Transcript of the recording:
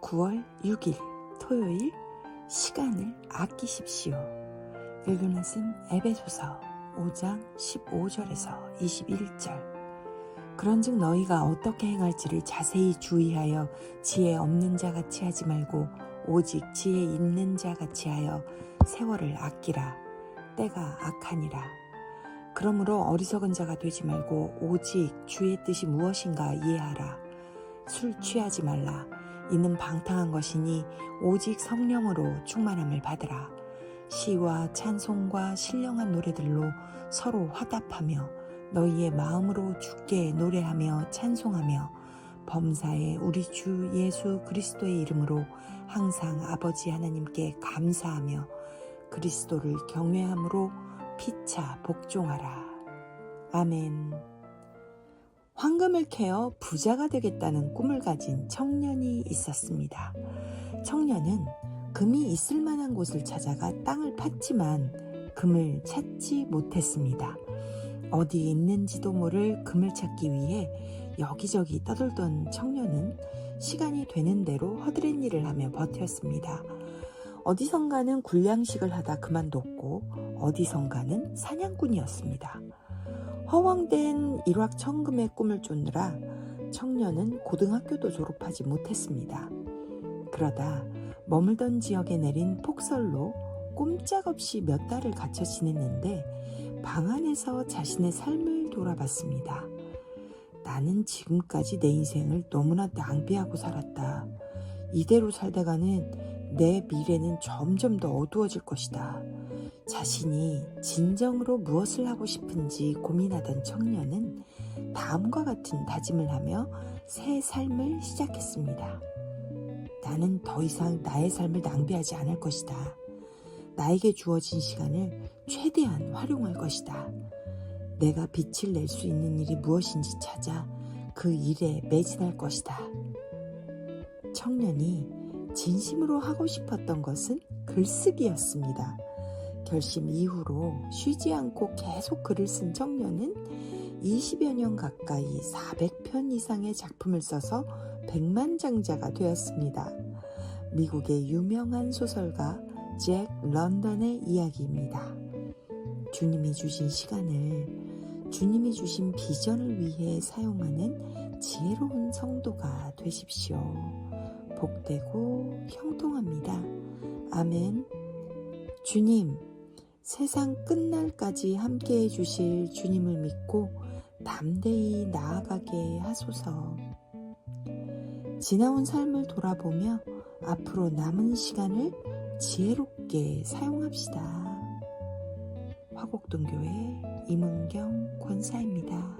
9월 6일 토요일 시간을 아끼십시오. 읽은 말씀 에베소서 5장 15절에서 21절. 그런즉 너희가 어떻게 행할지를 자세히 주의하여 지혜 없는 자 같이 하지 말고 오직 지혜 있는 자 같이 하여 세월을 아끼라. 때가 악하니라. 그러므로 어리석은 자가 되지 말고 오직 주의 뜻이 무엇인가 이해하라. 술 취하지 말라 이는 방탕한 것이니 오직 성령으로 충만함을 받으라 시와 찬송과 신령한 노래들로 서로 화답하며 너희의 마음으로 주께 노래하며 찬송하며 범사에 우리 주 예수 그리스도의 이름으로 항상 아버지 하나님께 감사하며 그리스도를 경외함으로 피차 복종하라. 아멘. 황금을 캐어 부자가 되겠다는 꿈을 가진 청년이 있었습니다. 청년은 금이 있을 만한 곳을 찾아가 땅을 팠지만 금을 찾지 못했습니다. 어디에 있는지도 모를 금을 찾기 위해 여기저기 떠돌던 청년은 시간이 되는 대로 허드렛 일을 하며 버텼습니다. 어디선가는 굴량식을 하다 그만뒀고 어디선가는 사냥꾼이었습니다. 허황된 일확천금의 꿈을 쫓느라 청년은 고등학교도 졸업하지 못했습니다. 그러다 머물던 지역에 내린 폭설로 꼼짝없이 몇 달을 갇혀 지냈는데 방 안에서 자신의 삶을 돌아봤습니다. 나는 지금까지 내 인생을 너무나 낭비하고 살았다. 이대로 살다가는 내 미래는 점점 더 어두워질 것이다. 자신이 진정으로 무엇을 하고 싶은지 고민하던 청년은 다음과 같은 다짐을 하며 새 삶을 시작했습니다. 나는 더 이상 나의 삶을 낭비하지 않을 것이다. 나에게 주어진 시간을 최대한 활용할 것이다. 내가 빛을 낼 수 있는 일이 무엇인지 찾아 그 일에 매진할 것이다. 청년이 진심으로 하고 싶었던 것은 글쓰기였습니다. 결심 이후로 쉬지 않고 계속 글을 쓴 청년은 20여 년 가까이 400편 이상의 작품을 써서 백만장자가 되었습니다. 미국의 유명한 소설가 잭 런던의 이야기입니다. 주님이 주신 시간을 주님이 주신 비전을 위해 사용하는 지혜로운 성도가 되십시오. 복되고 형통합니다. 아멘. 주님, 세상 끝날까지 함께 해 주실 주님을 믿고 담대히 나아가게 하소서. 지나온 삶을 돌아보며 앞으로 남은 시간을 지혜롭게 사용합시다. 화곡동교회 임은경 권사입니다.